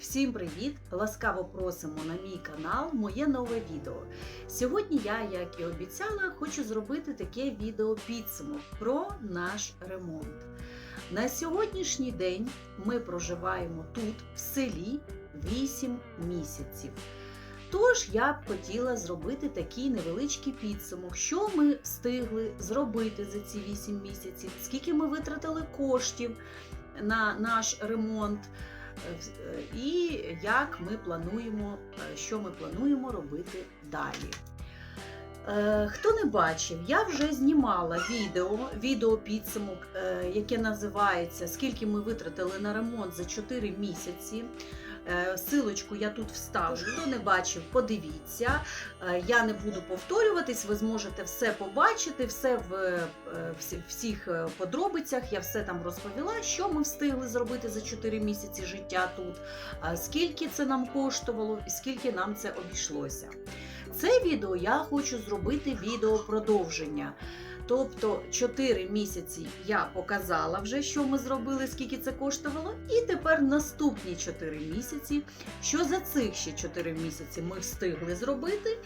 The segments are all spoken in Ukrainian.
Всім привіт! Ласкаво просимо на мій канал моє нове відео. Сьогодні я, як і обіцяла, хочу зробити таке відео підсумок про наш ремонт. На сьогоднішній день ми проживаємо тут, в селі, 8 місяців. Тож я б хотіла зробити такий невеличкий підсумок, що ми встигли зробити за ці 8 місяців, скільки ми витратили коштів на наш ремонт. Е, І як ми плануємо, е, що ми плануємо робити далі. Е, Хто не бачив, я вже знімала відео, відео підсумок, яке називається Скільки ми витратили на ремонт за 4 місяці. Е, Силочку я тут вставлю. Хто не бачив, подивіться. Е, Я не буду повторюватись, ви зможете все побачити, все в е, всіх подробицях. Я все там розповіла, що ми встигли зробити за 4 місяці життя тут, скільки це нам коштувало і скільки нам це обійшлося. Це відео я хочу зробити відео продовження. Тобто 4 місяці я показала вже, що ми зробили, скільки це коштувало, і тепер наступні 4 місяці, що за цих ще 4 місяці ми встигли зробити,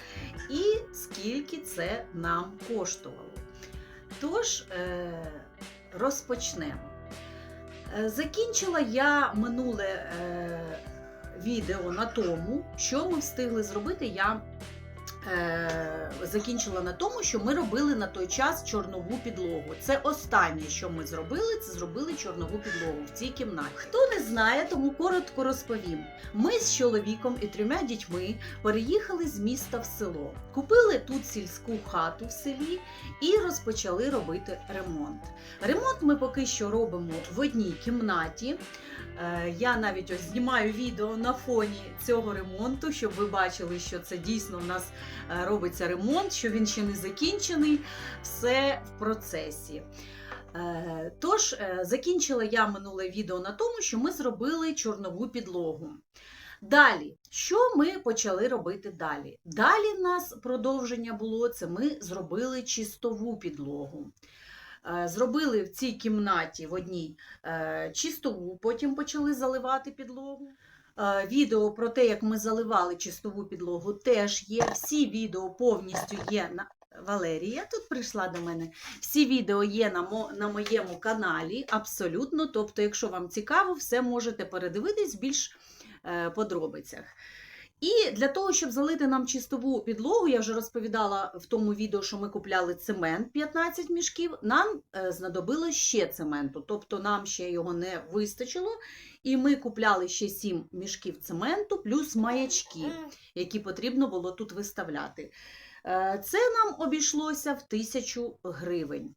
і скільки це нам коштувало. Тож, е, розпочнемо. Е, Закінчила я минуле е, відео на тому, що ми встигли зробити. Я закінчила на тому, що ми робили на той час чорнову підлогу. Це останнє, що ми зробили, це зробили чорнову підлогу в цій кімнаті. Хто не знає, тому коротко розповім. Ми з чоловіком і трьома дітьми переїхали з міста в село, купили тут сільську хату в селі і розпочали робити ремонт. Ремонт ми поки що робимо в одній кімнаті. Е, Я навіть ось знімаю відео на фоні цього ремонту, щоб ви бачили, що це дійсно в нас е, робиться ремонт, що він ще не закінчений, все в процесі. Е, Тож, е, закінчила я минуле відео на тому, що ми зробили чорнову підлогу. Далі, що ми почали робити далі? Далі в нас продовження було це ми зробили чистову підлогу. Е, Зробили в цій кімнаті в одній е, чистову, потім почали заливати підлогу. Е, Відео про те, як ми заливали чистову підлогу, теж є. Всі відео повністю є на Валерія тут прийшла до мене. Всі відео є на, мо... на моєму каналі, абсолютно. Тобто, якщо вам цікаво, все можете передивитись більш е, подробицях. І для того, щоб залити нам чистову підлогу, я вже розповідала в тому відео, що ми купляли цемент 15 мішків, нам е, знадобилось ще цементу, тобто нам ще його не вистачило. І ми купляли ще 7 мішків цементу, плюс маячки, які потрібно було тут виставляти. Е, Це нам обійшлося в тисячу гривень.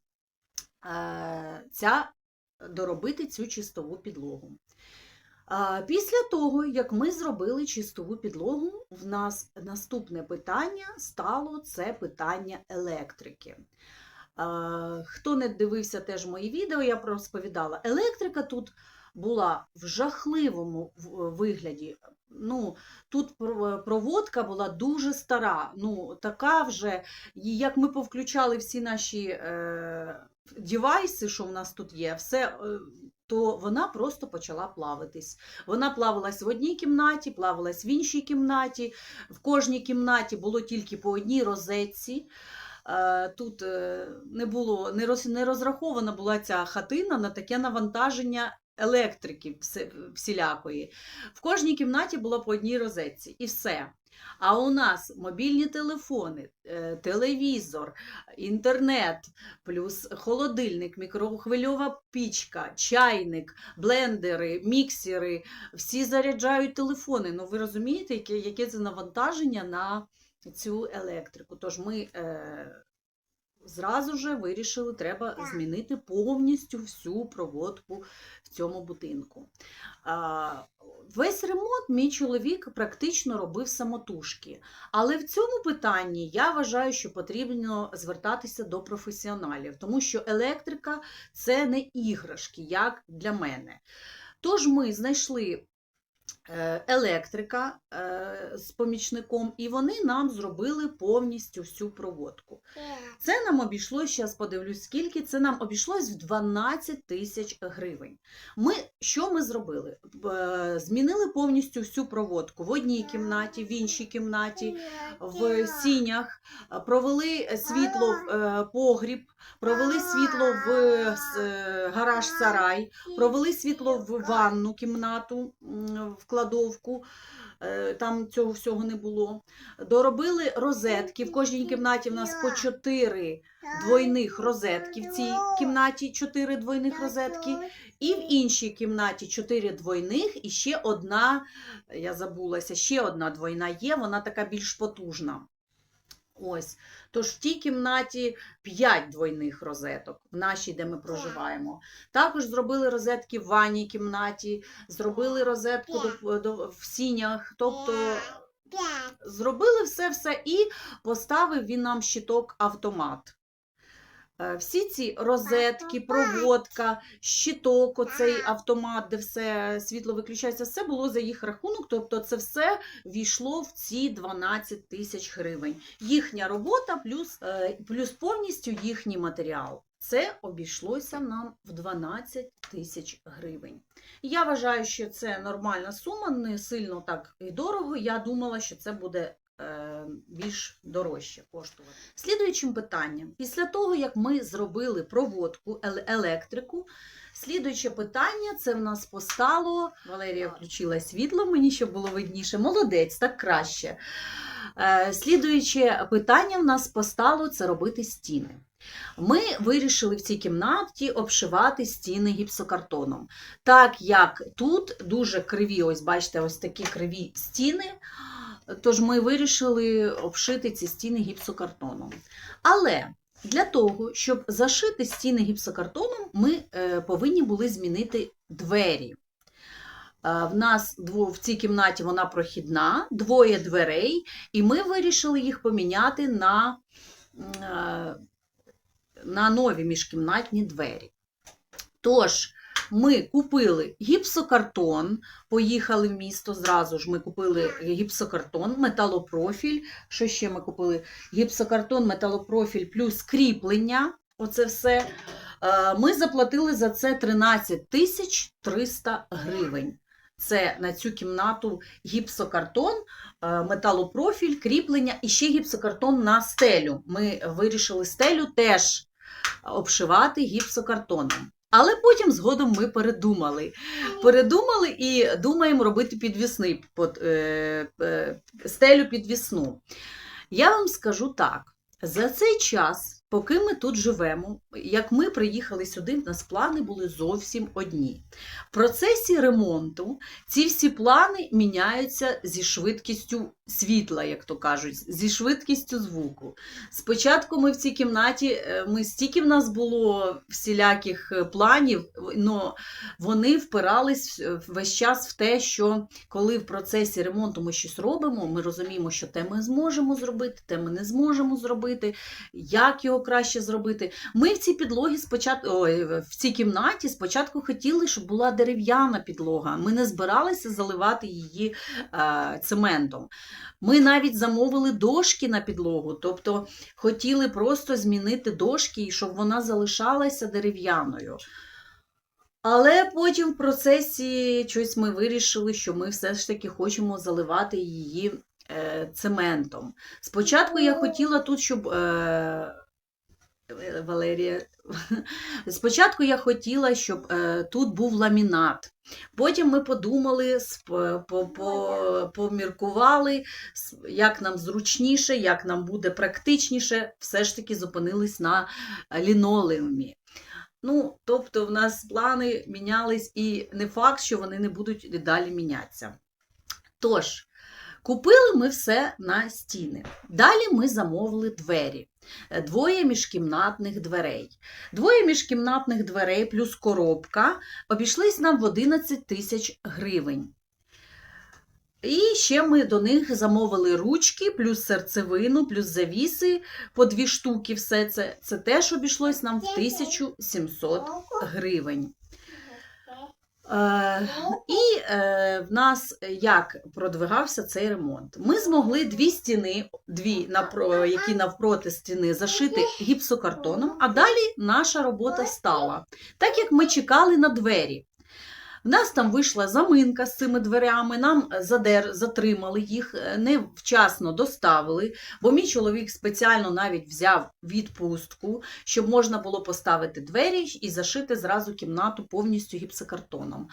Е, Ця, доробити цю чистову підлогу. Після того, як ми зробили чистову підлогу, в нас наступне питання стало це питання електрики. Хто не дивився теж мої відео, я розповідала, електрика тут була в жахливому вигляді. Ну, тут проводка була дуже стара, ну, така вже, як ми повключали всі наші е, девайси, що в нас тут є, все, е, то вона просто почала плавитись. Вона плавалась в одній кімнаті, плавалась в іншій кімнаті. В кожній кімнаті було тільки по одній розетці. Е, Тут е, не було не розрахована була ця хатина на таке навантаження електрики всілякої. В кожній кімнаті було по одній розетці, і все. А у нас мобільні телефони, е, телевізор, інтернет, плюс холодильник, мікрохвильова пічка, чайник, блендери, міксери, всі заряджають телефони. Ну ви розумієте, яке, це навантаження на цю електрику? Тож ми е, зразу же вирішили, треба змінити повністю всю проводку в цьому будинку. Весь ремонт мій чоловік практично робив самотужки. Але в цьому питанні я вважаю, що потрібно звертатися до професіоналів, тому що електрика це не іграшки, як для мене. Тож ми знайшли електрика е, з помічником, і вони нам зробили повністю всю проводку. Це нам обійшлось, зараз подивлюсь, скільки це нам обійшлось в 12 тисяч гривень. Ми, що ми зробили? Е, Змінили повністю всю проводку в одній кімнаті, в іншій кімнаті, в сінях, е, провели світло в е, погріб, провели світло в с- е, гараж-сарай, провели світло в ванну кімнату, в кладовку. е, Там цього всього не було. Доробили розетки. В кожній кімнаті в нас по чотири двойних розетки. В цій кімнаті чотири двойних розетки. І в іншій кімнаті чотири двойних, і ще одна, я забулася, ще одна двойна є, вона така більш потужна. Ось. Тож в тій кімнаті 5 двойних розеток, в нашій, де ми проживаємо. Також зробили розетки в ванній кімнаті, зробили розетку до, до, в сінях, тобто зробили все-все і поставив він нам щиток автомат. Е, Всі ці розетки, проводка, щиток, оцей автомат, де все світло виключається, все було за їх рахунок, тобто це все війшло в ці 12 тисяч гривень. Їхня робота плюс, е, плюс повністю їхній матеріал. Це обійшлося нам в 12 тисяч гривень. Я вважаю, що це нормальна сума, не сильно так і дорого. Я думала, що це буде більш дорожче коштувати. Слідуючим питанням, після того, як ми зробили проводку, електрику, слідуюче питання це в нас постало. Валерія включила світло, мені щоб було видніше. Молодець, так краще. Е, слідуюче питання в нас постало це робити стіни. Ми вирішили в цій кімнаті обшивати стіни гіпсокартоном. Так як тут дуже криві, ось бачите, ось такі криві стіни. Тож ми вирішили обшити ці стіни гіпсокартоном. Але для того, щоб зашити стіни гіпсокартоном, ми е, повинні були змінити двері. Е, В нас в цій кімнаті вона прохідна, двоє дверей, і ми вирішили їх поміняти на, е, на нові міжкімнатні двері. Тож, ми купили гіпсокартон, поїхали в місто зразу ж. Ми купили гіпсокартон, металопрофіль. Що ще ми купили? Гіпсокартон, металопрофіль плюс кріплення. Оце все. Е, Ми заплатили за це 13 тисяч 300 гривень. Це на цю кімнату гіпсокартон, е, металопрофіль, кріплення і ще гіпсокартон на стелю. Ми вирішили стелю теж обшивати гіпсокартоном. Але потім згодом ми передумали. Передумали і думаємо робити підвісний е, е, стелю підвісну. Я вам скажу так: за цей час, поки ми тут живемо, як ми приїхали сюди, в нас плани були зовсім одні. В процесі ремонту ці всі плани міняються зі швидкістю світла, як то кажуть, зі швидкістю звуку. Спочатку ми в цій кімнаті, е, ми стільки в нас було всіляких е, планів, але вони впирались в- весь час в те, що коли в процесі ремонту ми щось робимо, ми розуміємо, що те ми зможемо зробити, те ми не зможемо зробити, як його краще зробити. Ми в цій підлогі спочатку ой, в цій кімнаті спочатку хотіли, щоб була дерев'яна підлога. Ми не збиралися заливати її е, цементом. Ми навіть замовили дошки на підлогу, тобто хотіли просто змінити дошки, і щоб вона залишалася дерев'яною. Але потім в процесі щось ми вирішили, що ми все ж таки хочемо заливати її е, цементом. Спочатку я хотіла тут, щоб. Е, Валерія, спочатку я хотіла, щоб е, тут був ламінат. Потім ми подумали, поміркували, як нам зручніше, як нам буде практичніше, все ж таки зупинились на лінолеумі. Ну, тобто в нас плани мінялись, і не факт, що вони не будуть далі мінятися. Тож, купили ми все на стіни. Далі ми замовили двері. Е, Двоє міжкімнатних дверей. Двоє міжкімнатних дверей плюс коробка обійшлись нам в 11 тисяч гривень. І ще ми до них замовили ручки, плюс серцевину, плюс завіси по дві штуки. Все це, це теж обійшлось нам в 1700 гривень. Е, і е, в нас як продвигався цей ремонт? Ми змогли дві стіни, дві які навпроти стіни, зашити гіпсокартоном, а далі наша робота стала. Так як ми чекали на двері. В нас там вийшла заминка з цими дверями, нам задер, затримали їх, е, невчасно доставили, бо мій чоловік спеціально навіть взяв відпустку, щоб можна було поставити двері і зашити зразу кімнату повністю гіпсокартоном.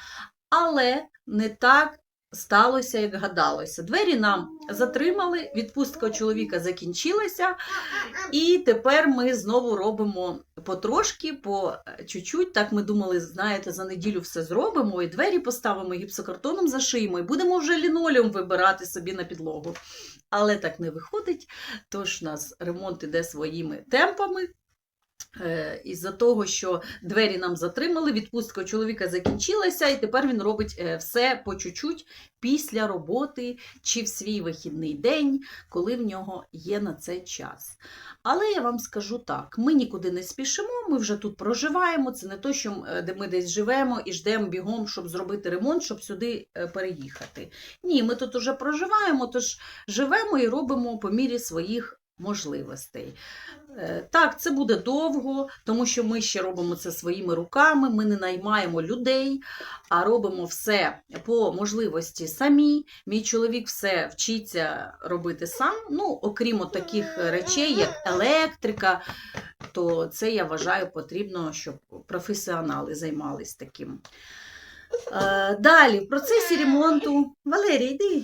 Але не так сталося, як гадалося. Двері нам затримали, відпустка чоловіка закінчилася, і тепер ми знову робимо потрошки, по е, чуть-чуть. Так ми думали, знаєте, за неділю все зробимо, і двері поставимо гіпсокартоном зашиємо, і будемо вже лінолеум вибирати собі на підлогу. Але так не виходить, тож у нас ремонт іде своїми темпами. Е, Із-за того, що двері нам затримали, відпустка чоловіка закінчилася, і тепер він робить е, все по чуть-чуть після роботи чи в свій вихідний день, коли в нього є на це час. Але я вам скажу так: ми нікуди не спішимо, ми вже тут проживаємо. Це не то, що е, ми десь живемо і ждемо бігом, щоб зробити ремонт, щоб сюди переїхати. Ні, ми тут уже проживаємо, тож живемо і робимо по мірі своїх можливостей. Е, Так, це буде довго, тому що ми ще робимо це своїми руками, ми не наймаємо людей, а робимо все по можливості самі. Мій чоловік все вчиться робити сам. Ну, окрім таких речей, як електрика, то це я вважаю потрібно, щоб професіонали займались таким. Е, Далі, в процесі ремонту. Валерій, йди.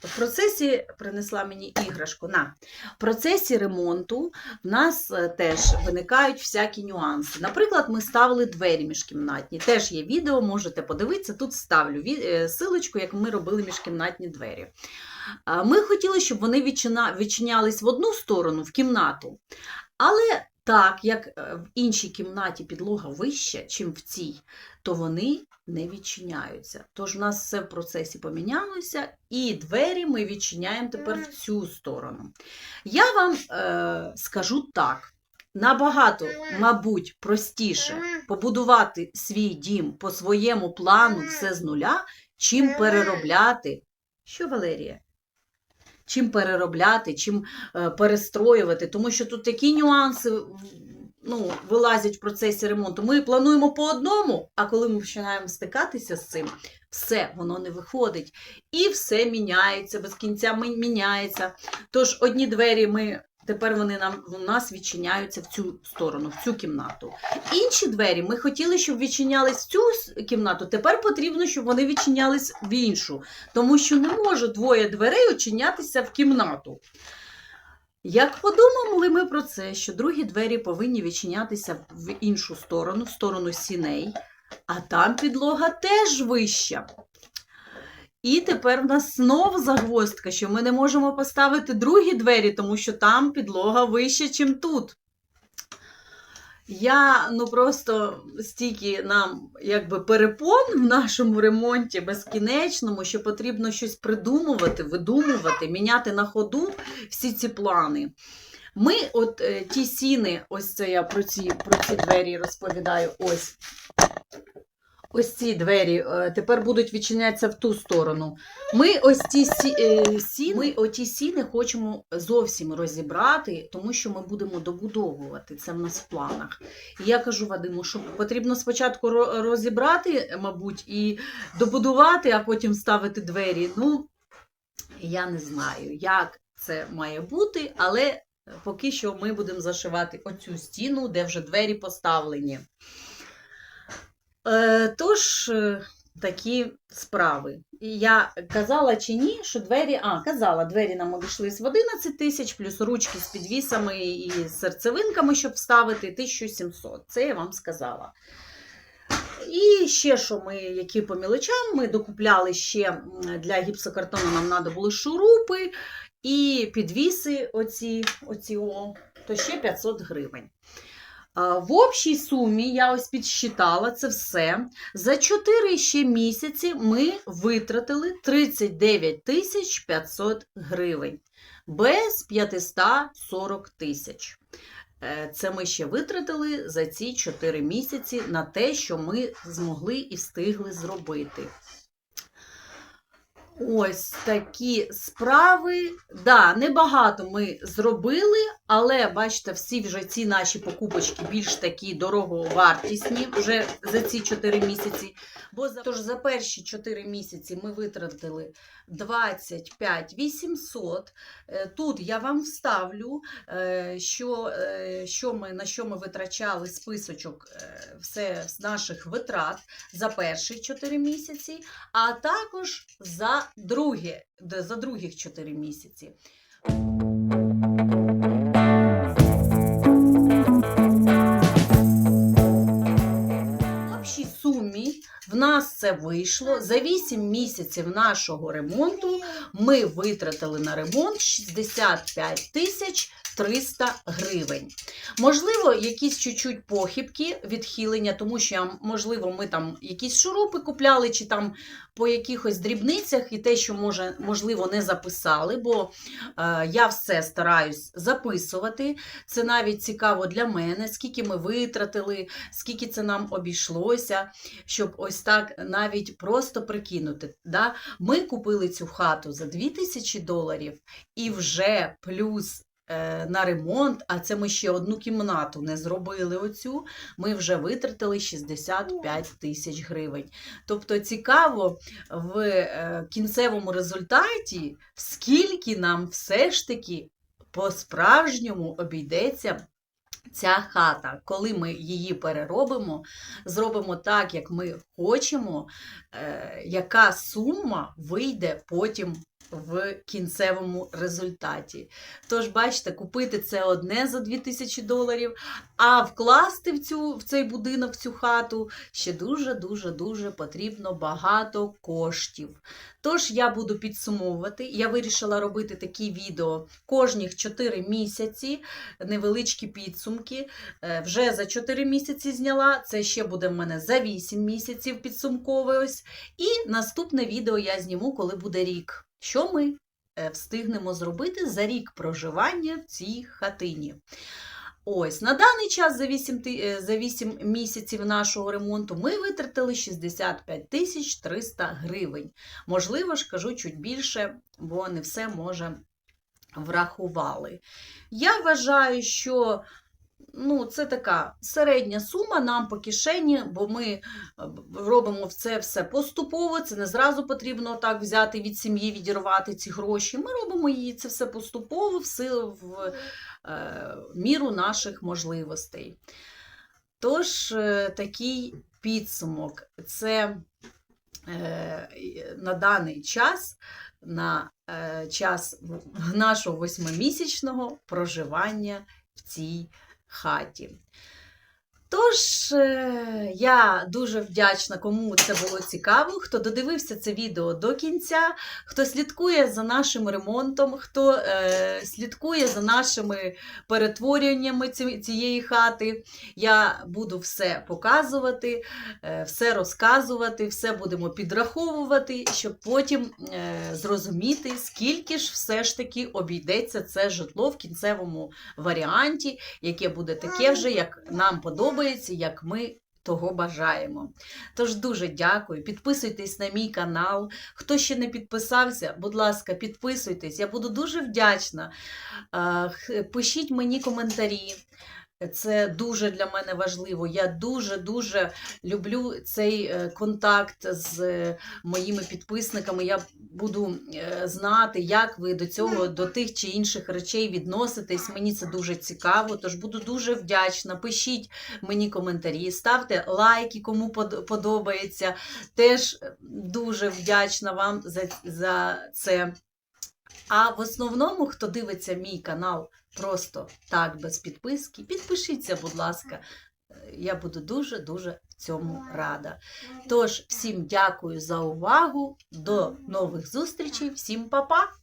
В процесі принесла мені іграшку. На в процесі ремонту в нас е, теж виникають всякі нюанси. Наприклад, ми ставили двері міжкімнатні. Теж є відео, можете подивитися. Тут ставлю е, силочку, як ми робили міжкімнатні двері. Ми хотіли, щоб вони відчинялись в одну сторону, в кімнату. Але так, як е, в іншій кімнаті підлога вища, чим в цій, то вони не відчиняються. Тож у нас все в процесі помінялося, і двері ми відчиняємо тепер в цю сторону. Я вам е, скажу так: набагато, мабуть, простіше побудувати свій дім по своєму плану все з нуля, чим переробляти. Що, Валерія? Чим переробляти, чим е, перестроювати, тому що тут такі нюанси ну, вилазять в процесі ремонту. Ми плануємо по одному, а коли ми починаємо стикатися з цим, все воно не виходить. І все міняється, без кінця міняється. Тож одні двері ми. Тепер вони нам у нас відчиняються в цю сторону, в цю кімнату. Інші двері ми хотіли, щоб відчинялись в цю кімнату. Тепер потрібно, щоб вони відчинялись в іншу, тому що не може двоє дверей очинятися в кімнату. Як подумали ми про це, що другі двері повинні відчинятися в іншу сторону, в сторону сіней, а там підлога теж вища. І тепер в нас знову загвоздка, що ми не можемо поставити другі двері, тому що там підлога вища, ніж тут. Я ну просто стільки нам якби перепон в нашому ремонті безкінечному, що потрібно щось придумувати, видумувати, міняти на ходу всі ці плани. Ми, от е, ті сіни, ось це я про ці, про ці двері розповідаю. Ось. Ось ці двері е, тепер будуть відчинятися в ту сторону. Ми ось ці е, сіни, ми оті сіни хочемо зовсім розібрати, тому що ми будемо добудовувати це в нас в планах. І я кажу Вадиму, що потрібно спочатку розібрати, мабуть, і добудувати, а потім ставити двері. Ну, я не знаю, як це має бути, але поки що ми будемо зашивати оцю стіну, де вже двері поставлені. Е, тож, е, такі справи. Я казала чи ні, що двері, а, казала, двері нам обійшлись в 11 тисяч, плюс ручки з підвісами і серцевинками, щоб вставити, 1700. Це я вам сказала. І ще що ми, які по мілочам, ми докупляли ще для гіпсокартону, нам треба були шурупи і підвіси оці, оці о, то ще 500 гривень. В общій сумі я ось підсчитала це все. За 4 ще місяці ми витратили 39 тисяч 500 гривень без 540 тисяч. Е, Це ми ще витратили за ці 4 місяці на те, що ми змогли і встигли зробити. Ось такі справи. Да, небагато ми зробили, але бачите, всі вже ці наші покупочки більш такі дороговартісні вже за ці 4 місяці. Бо за, тож за перші 4 місяці ми витратили 25 800. Е, Тут я вам вставлю, е, що, е, що ми, на що ми витрачали списочок все наших витрат за перші 4 місяці, а також за другі, за других 4 місяці. В нас це вийшло. За 8 місяців нашого ремонту ми витратили на ремонт 65 тисяч 300 гривень. Можливо, якісь чуть-чуть похибки, відхилення, тому що, можливо, ми там якісь шурупи купляли, чи там по якихось дрібницях, і те, що може, можливо, не записали, бо е, я все стараюсь записувати. Це навіть цікаво для мене, скільки ми витратили, скільки це нам обійшлося, щоб ось так навіть просто прикинути. Да? Ми купили цю хату за 2000 доларів і вже плюс. е, На ремонт, а це ми ще одну кімнату не зробили оцю. Ми вже витратили 65 тисяч гривень. Тобто цікаво в е, кінцевому результаті, скільки нам все ж таки по-справжньому обійдеться ця хата, коли ми її переробимо, зробимо так, як ми хочемо, е, яка сума вийде потім в кінцевому результаті. Тож, бачите, купити це одне за 2000 доларів, а вкласти в, цю, в цей будинок, в цю хату ще дуже-дуже-дуже потрібно багато коштів. Тож я буду підсумовувати. Я вирішила робити такі відео кожних 4 місяці, невеличкі підсумки. Е, Вже за 4 місяці зняла. Це ще буде в мене за 8 місяців підсумкове ось. І наступне відео я зніму, коли буде рік. Що ми е, встигнемо зробити за рік проживання в цій хатині. Ось, на даний час за 8, е, за 8 місяців нашого ремонту ми витратили 65 тисяч 300 гривень. Можливо ж, кажу чуть більше, бо не все може врахували. Я вважаю, що ну, це така середня сума нам по кишені, бо ми е, робимо це все поступово. Це не зразу потрібно так взяти від сім'ї, відірвати ці гроші. Ми робимо її це все поступово, в силу в е, міру наших можливостей. Тож, е, такий підсумок. Це е, на даний час, на е, час нашого восьмимісячного проживання в цій хаті. Тож, е, я дуже вдячна, кому це було цікаво, хто додивився це відео до кінця, хто слідкує за нашим ремонтом, хто е, слідкує за нашими перетворюваннями цієї хати. Я буду все показувати, е, все розказувати, все будемо підраховувати, щоб потім е, зрозуміти, скільки ж все ж таки обійдеться це житло в кінцевому варіанті, яке буде таке вже, як нам подобається, як ми. Того бажаємо. Тож дуже дякую. Підписуйтесь на мій канал. Хто ще не підписався, будь ласка, підписуйтесь. Я буду дуже вдячна. Е, Пишіть мені коментарі. Це дуже для мене важливо. Я дуже-дуже люблю цей е, контакт з е, моїми підписниками. Я буду е, знати, як ви до цього, до тих чи інших речей відноситесь. Мені це дуже цікаво, тож буду дуже вдячна. Пишіть мені коментарі, ставте лайки, кому подобається. Теж дуже вдячна вам за, за це. А в основному, хто дивиться мій канал просто так, без підписки, підпишіться, будь ласка. Я буду дуже-дуже цьому рада. Тож, всім дякую за увагу. До нових зустрічей, всім па-па!